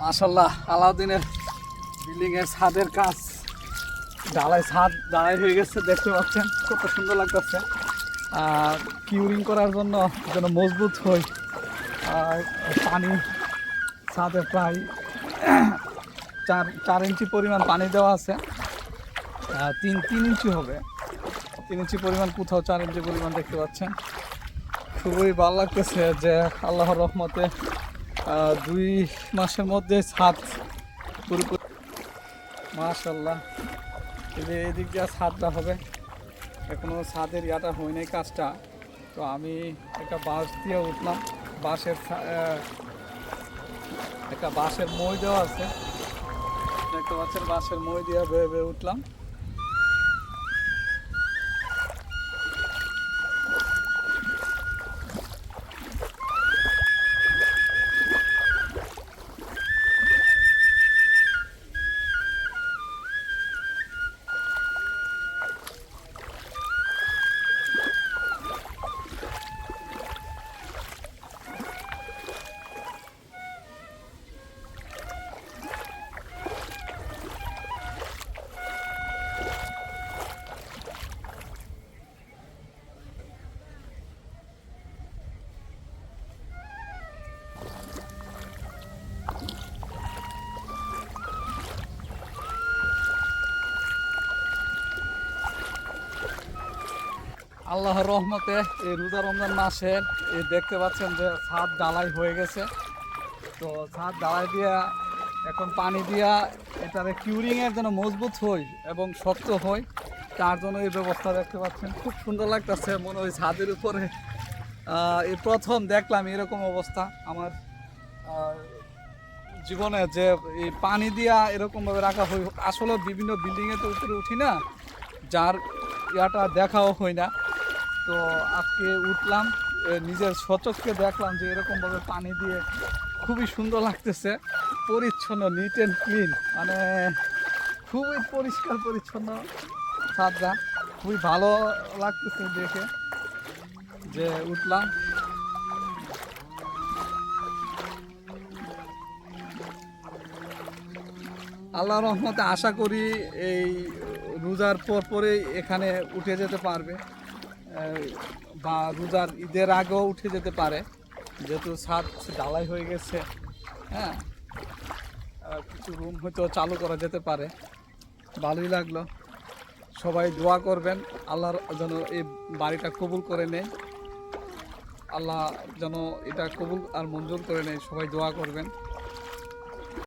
মাশাল্লাহ আলাউদ্দিনের বিল্ডিং এর ছাদের কাজ। ডালাই ছাদ, ডালাই হয়ে গেছে, দেখতে পাচ্ছেন, কত সুন্দর লাগতেছে। আর কিউরিং করার জন্য যেন মজবুত হয় আর পানি ছাদে প্রায় চার চার ইঞ্চি পরিমাণ পানি দেওয়া আছে। তিন তিন ইঞ্চি হবে। তিন ইঞ্চি পরিমাণ, কোথাও চার ইঞ্চি পরিমাণ দেখতে পাচ্ছেন। খুবই ভালো লাগতেছে যে আল্লাহর রহমতে দুই মাসের মধ্যে ছাদ পুরোপুরি মাশাল্লাহ এদিক দিয়ে ছাদটা হবে। এখনও ছাদের ইয়াটা হয় নাই কাজটা। তো আমি একটা বাঁশ দিয়ে উঠলাম। বাঁশের একটা বাঁশের মই দেওয়া আছে। দেখতে পাচ্ছেন বাঁশের মই দিয়ে বেয়ে বেয়ে উঠলাম। আল্লাহর রহমতে এই রোজা রমজান মাসের এই দেখতে পাচ্ছেন যে ছাদ ডালাই হয়ে গেছে। তো ছাদ ডালাই দিয়া, এখন পানি দিয়া এটারে কিউরিংয়ের জন্য মজবুত হই এবং শক্ত হই, তার জন্য এই ব্যবস্থা দেখতে পাচ্ছেন। খুব সুন্দর লাগতেছে, মনে হয় ছাদের উপরে। এই প্রথম দেখলাম এরকম অবস্থা। আমার জীবনে যে এই পানি দিয়া এরকমভাবে রাখা হয় আসলে বিভিন্ন বিল্ডিংয়ে তো উপরে উঠি না, যার ইয়াটা দেখাও হয় না। তো আজকে উঠলাম নিজের সচককে দেখলাম যে এরকমভাবে পানি দিয়ে খুবই সুন্দর লাগতেছে। পরিচ্ছন্ন নিট অ্যান্ড ক্লিন মানে খুবই পরিষ্কার, পরিচ্ছন্ন ছাদটা খুবই ভালো লাগতেছে দেখে যে উঠলাম। আল্লাহ রহমতে আশা করি এই রোজার পর পরেই এখানে উঠে যেতে পারবে। বা রোজার ঈদের আগেও উঠে যেতে পারে। যেহেতু ছাদ ঢালাই হয়ে গেছে হ্যাঁ কিছু রুম হয়তো চালু করা যেতে পারে। ভালোই লাগল। সবাই দোয়া করবেন, আল্লাহর যেন এই বাড়িটা কবুল করে নেয়। আল্লাহ যেন এটা কবুল আর মঞ্জুর করে নেয়, সবাই দোয়া করবেন।